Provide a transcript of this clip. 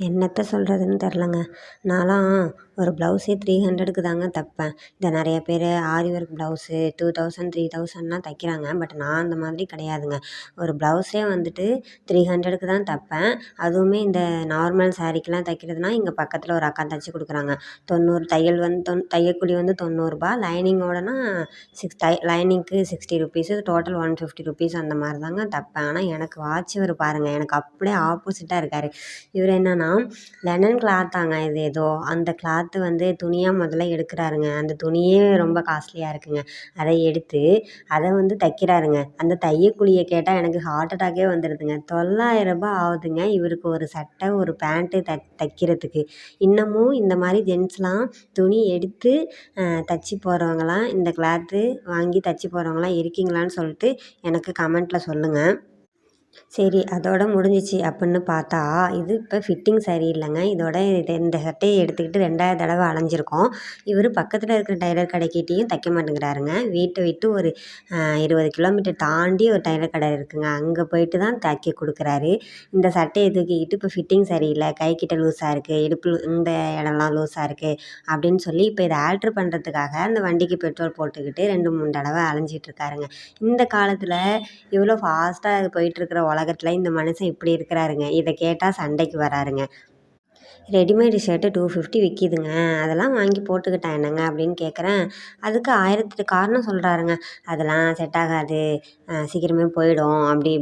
என்னத்த சொல்கிறதுன்னு தெரிலங்க. நான்லாம் ஒரு ப்ளவுஸே த்ரீ ஹண்ட்ரடுக்கு தாங்க தைப்பேன். இதை நிறைய பேர் aari work blouse two thousand three தௌசண்ட்லாம் தைக்கிறாங்க. பட் நான் அந்த மாதிரி கிடையாதுங்க. ஒரு ப்ளவுஸே வந்துட்டு த்ரீ ஹண்ட்ரடுக்கு தான் தைப்பேன். அதுவுமே இந்த நார்மல் சாரீக்கெலாம் தைக்கிறதுனா இங்கே பக்கத்தில் ஒரு அக்கா தைச்சி கொடுக்குறாங்க. தொண்ணூறு தையல் வந்து தொன் தையக்கூலி வந்து தொண்ணூறுரூபா லைனிங்கோடனா சிக்ஸ் தை லைனிங்க்கு sixty rupees total one fifty rupees அந்த மாதிரி தாங்க தைப்பேன். ஆனால் எனக்கு வாட்சவர் பாருங்கள் எனக்கு அப்படியே ஆப்போசிட்டாக இருக்கார். இவர் என்னன்னா லெனன் கிளாத்தாங்க இது ஏதோ. அந்த பார்த்து வந்து துணியாக முதல்ல எடுக்கிறாருங்க. அந்த துணியே ரொம்ப காஸ்ட்லியாக இருக்குங்க. அதை எடுத்து அதை வந்து தைக்கிறாருங்க. அந்த தையக்கூலியை கேட்டால் எனக்கு ஹார்ட் அட்டாக்கே வந்துடுதுங்க தொள்ளாயிரரூபா ஆகுதுங்க இவருக்கு ஒரு சட்டை ஒரு பேண்ட்டு தை தைக்கிறதுக்கு. இன்னமும் இந்த மாதிரி ஜென்ஸ்லாம் துணி எடுத்து தைச்சி போகிறவங்களாம் இந்த கிளாத்து வாங்கி தைச்சி போகிறவங்களாம் இருக்கீங்களான்னு சொல்லிட்டு எனக்கு கமெண்ட்டில் சொல்லுங்கள் சரி அதோட முடிஞ்சிச்சு அப்புடின்னு பார்த்தா இது இப்போ ஃபிட்டிங் சரியில்லைங்க இதோட இது இந்த சட்டையை எடுத்துக்கிட்டு ரெண்டாவது தடவை அலைஞ்சிருக்கோம். இவர் பக்கத்தில் இருக்கிற டைலர் கடைக்கிட்டேயும் தைக்க மாட்டேங்கிறாருங்க. வீட்டை விட்டு ஒரு இருபது கிலோமீட்டர் தாண்டி ஒரு டைலர் கடை இருக்குங்க. அங்கே போயிட்டு தான் தைக்க கொடுக்குறாரு. இந்த சட்டையை தூக்கிக்கிட்டு இப்போ ஃபிட்டிங் சரியில்லை கைக்கிட்ட லூஸாக இருக்குது இடுப்பு இந்த இடம்லாம் லூஸாக இருக்குது அப்படின்னு சொல்லி இப்போ இதை ஆல்ட்ரு பண்ணுறதுக்காக அந்த வண்டிக்கு பெட்ரோல் போட்டுக்கிட்டு ரெண்டு மூணு தடவை அலைஞ்சிட்ருக்காருங்க இந்த காலத்தில் இவ்வளோ ஃபாஸ்ட்டாக போயிட்டுருக்குற உலகத்தில் இந்த மனுஷன் இப்படி இருக்கிறாருங்க. இதை கேட்டால் சண்டைக்கு வராருங்க. ரெடிமேடு ஷர்ட்டு டூ ஃபிஃப்டி விற்கிதுங்க அதெல்லாம் வாங்கி போட்டுக்கிட்டேன் என்னங்க அப்படின்னு கேட்குறேன் அதுக்கு ஆயிரத்தெட்டு காரணம் சொல்கிறாருங்க அதெல்லாம் செட் ஆகாது. சீக்கிரமே போயிடும் அப்படி